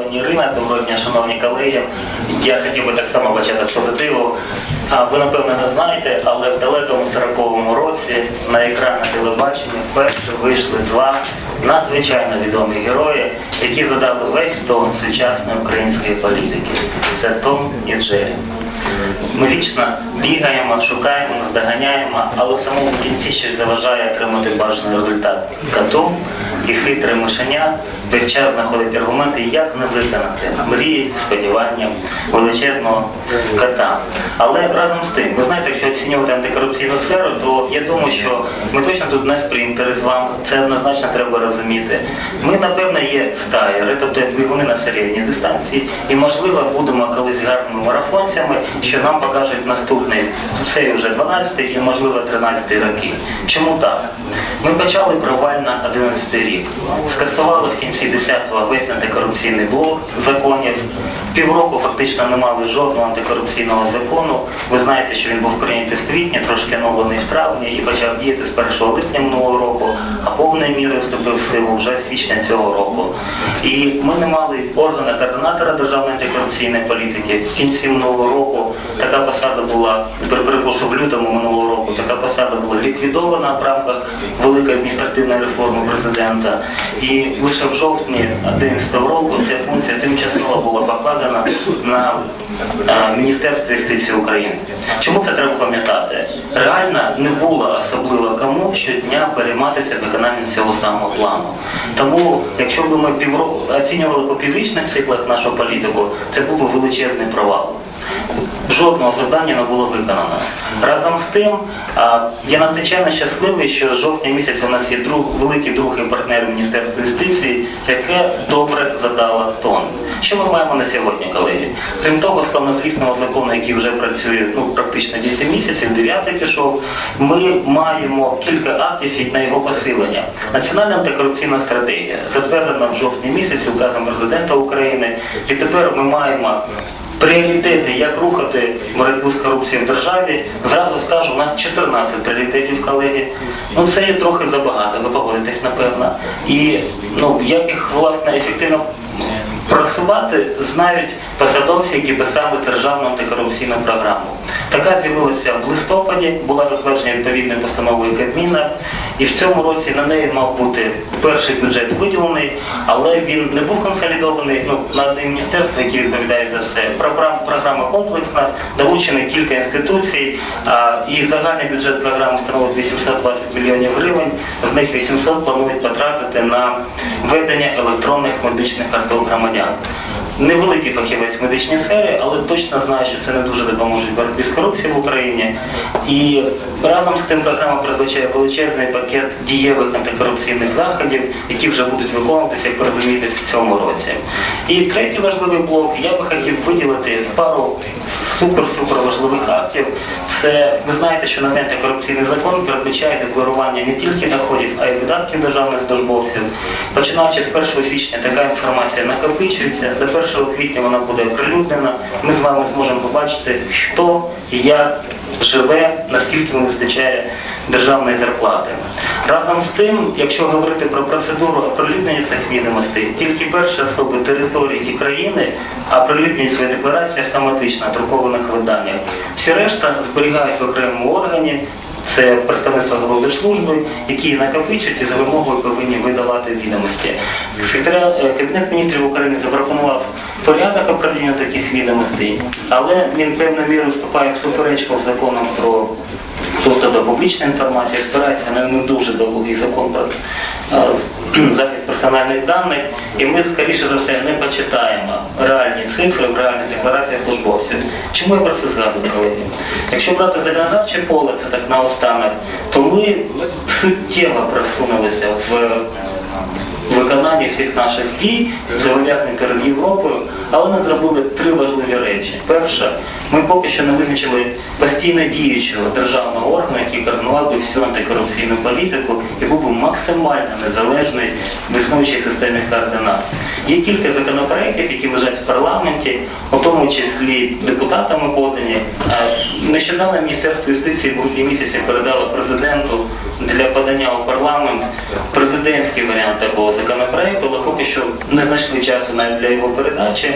Пані Ірина, доброго дня, шановні колеги. Я хотів би так само почати з позитиву. Ви напевно не знаєте, але в далекому 40-му році на екрани телебачення вперше вийшли два надзвичайно відомі герої, які задали весь тон сучасної української політики. Це Том і Джері. Ми вічно бігаємо, шукаємо, наздоганяємо, але в самому кінці щось заважає отримати бажаний результат. Коту і хитре мишеня весь час знаходить аргументи, як не виконати мрії, сподівання величезного кота. Але разом з тим, ви знаєте, якщо оцінювати антикорупційну сферу, то я думаю, що ми точно тут не спринтери з вами. Це однозначно треба розуміти. Ми, напевно, є стаєри, тобто двигуни на середній дистанції, і можливо будемо колись гарними марафонцями, що нам покажуть наступний цей вже 12 і можливо 13 роки. Чому так? Ми почали провально 11 рік. Скасували в кінці 10-го весь антикорупційний блок законів. Півроку фактично не мали жодного антикорупційного закону. Ви знаєте, що він був прийнятий в квітні, трошки оновлений в травні і почав діяти з 1 липня минулого року, а повною мірою вступив в силу вже з січня цього року. І ми не мали органа координатора державної антикорупційної політики. В кінці минулого року така посада була, перепрошую, в лютому минулого року, посада була ліквідована в рамках великої адміністративної реформи президента. І лише в жовтні 2011 року ця функція тимчасово була покладена на е, Міністерство юстиції України. Чому це треба пам'ятати? Реально не було особливо кому щодня перейматися виконанням цього самого плану. Тому, якщо б ми оцінювали по піврічних циклах нашу політику, це був би величезний провал. Жодного завдання не було виконано. Разом з тим, я надзвичайно щасливий, що з жовтня місяця у нас є друг, великий друг і партнер Міністерства юстиції, яке добре задало тон. Що ми маємо на сьогодні, колеги? Крім того, славнозвісного закону, який вже працює ну, практично 8 місяців, 9 пішов, ми маємо кілька актів на його посилення. Національна антикорупційна стратегія, затверджена в жовтні місяці указом президента України, і тепер ми маємо пріоритети, як рухати боротьбу з корупцією в державі, зразу скажу, у нас 14 пріоритетів, колеги. Ну це є трохи забагато, ви погодитесь, напевно. І ну, як їх власне ефективно просувати, знають посадовці, які писали державну антикорупційну програму. Така з'явилася в листопаді, була затверджена відповідною постановою Кабміна, і в цьому році на неї мав бути перший бюджет виділений, але він не був консолідований ну, на одне міністерство, яке відповідає за все. Програма, комплексна, долучено кілька інституцій, а, і загальний бюджет програми становить 820 мільйонів гривень, з них 800 планують потратити на ведення електронних медичних карток громадян. Невеликий фахівець в медичній сфері, але точно знаю, що це не дуже допоможе боротьбі з корупцією в Україні. І разом з тим програма передбачає величезний пакет дієвих антикорупційних заходів, які вже будуть виконуватися, як ви розумієте, в цьому році. І третій важливий блок, я би хотів виділити пару супер-супер важливих актів. Це ви знаєте, що новий антикорупційний закон передбачає декларування не тільки доходів, а й видатків державних службовців. Починаючи з 1 січня така інформація накопичується. До 1 квітня вона буде оприлюднена. Ми з вами зможемо побачити, хто і як живе, наскільки йому вистачає державної зарплати. Разом з тим, якщо говорити про процедуру оприлюднення цих відомостей, тільки перші особи території і країни оприлюднюють свої декларації автоматично друкованих виданнях. Всі решта зберігають в окремому органі. Це представництво Головдержслужби, які накопичують і за вимогою повинні видавати відомості. Секретаріат е, Кабінет міністрів України запропонував порядок управління таких відомостей, але він певною мірою вступає в суперечку з законом про доступ до публічної інформації, спирається на не дуже довгий закон про е, захист персональних даних, і ми, скоріше за все, не почитаємо реальні цифри в реальних деклараціях службовців. Чому я про це згадую, колеги? Якщо брати законодавче поле, це так наостанок, то ми суттєво просунулися в виконанні всіх наших дій, зобов'язаних перед Європою, але не зробили три важливі речі. Перше, ми поки що не визначили постійно діючого державного органу, який координував би всю антикорупційну політику і був би максимально незалежний в існуючій системі координат. Є кілька законопроєктів, які лежать в парламенті, у тому числі депутатами подані. Е, Нещодавно Міністерство юстиції в грудні місяці передало президенту для подання у парламент президентський варіант такого законопроекту, але поки що не знайшли часу навіть для його передачі.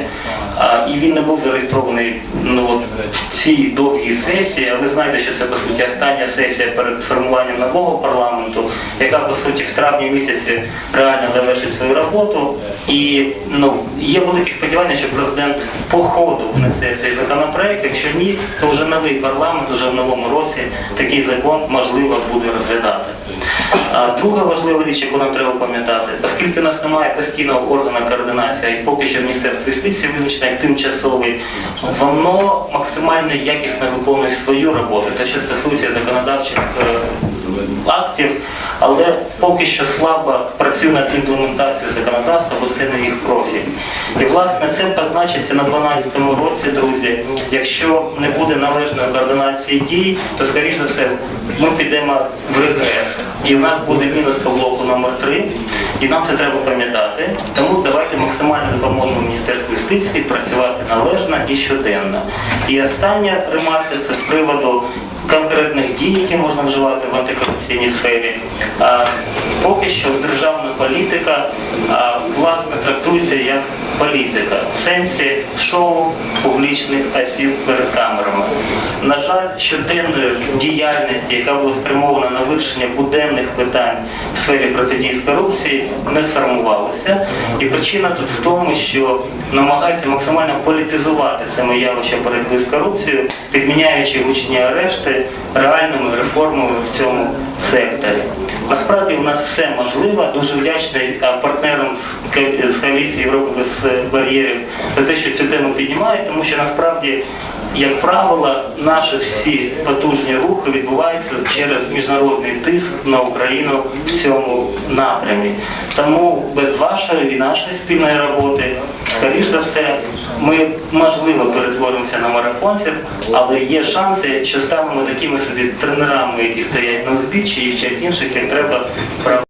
І він не був зареєстрований ну, в цій довгій сесії. А ви знаєте, що це по суті остання сесія перед формуванням нового парламенту, яка по суті в травні місяці реально завершить свою роботу. І ну, є великі сподівання, що президент по ходу внесе цей законопроект. Якщо ні, то вже новий парламент, вже в новому році такий закон можливо буде розглядати. А друга важлива річ, яку нам треба пам'ятати, оскільки нас немає постійного органу координації, і поки що Міністерство юстиції визначено як тимчасовий, воно максимально якісно виконує свою роботу, те, що стосується законодавчих е, актів, але поки що слабо працює над імплементацією законодавства, бо це не їх профіль. І власне це позначиться на 12-му році, друзі. Якщо не буде належної координації дій, то скоріш за все ми підемо в регрес. І в нас буде мінус по блоку номер 3 і нам це треба пам'ятати. Тому давайте максимально допоможемо Міністерству юстиції працювати належно і щоденно. І остання ремарка це з приводу дій, які можна вживати в антикорупційній сфері. А, поки що державна політика а, власне трактується як політика в сенсі шоу публічних осіб перед камерами. На жаль, щоденної діяльності, яка була спрямована на вирішення буденних питань в сфері протидії з корупції, не сформувалася. І причина тут в тому, що намагаються максимально політизувати саме явище боротьби з корупцією, підміняючи гучні арешти реальними реформами в цьому секторі. Насправді у нас все можливо. Дуже вдячний партнерам з ко- коаліції Європи е, бар'єрів за те, що цю тему піднімають, тому що насправді, як правило, наші всі потужні рухи відбуваються через міжнародний тиск на Україну в цьому напрямі. Тому без вашої і нашої спільної роботи, скоріш за все, ми можливо перетворимося на марафонців, але є шанси, що станемо такими собі тренерами, які стоять на узбіччі і вчать інших, як треба правильно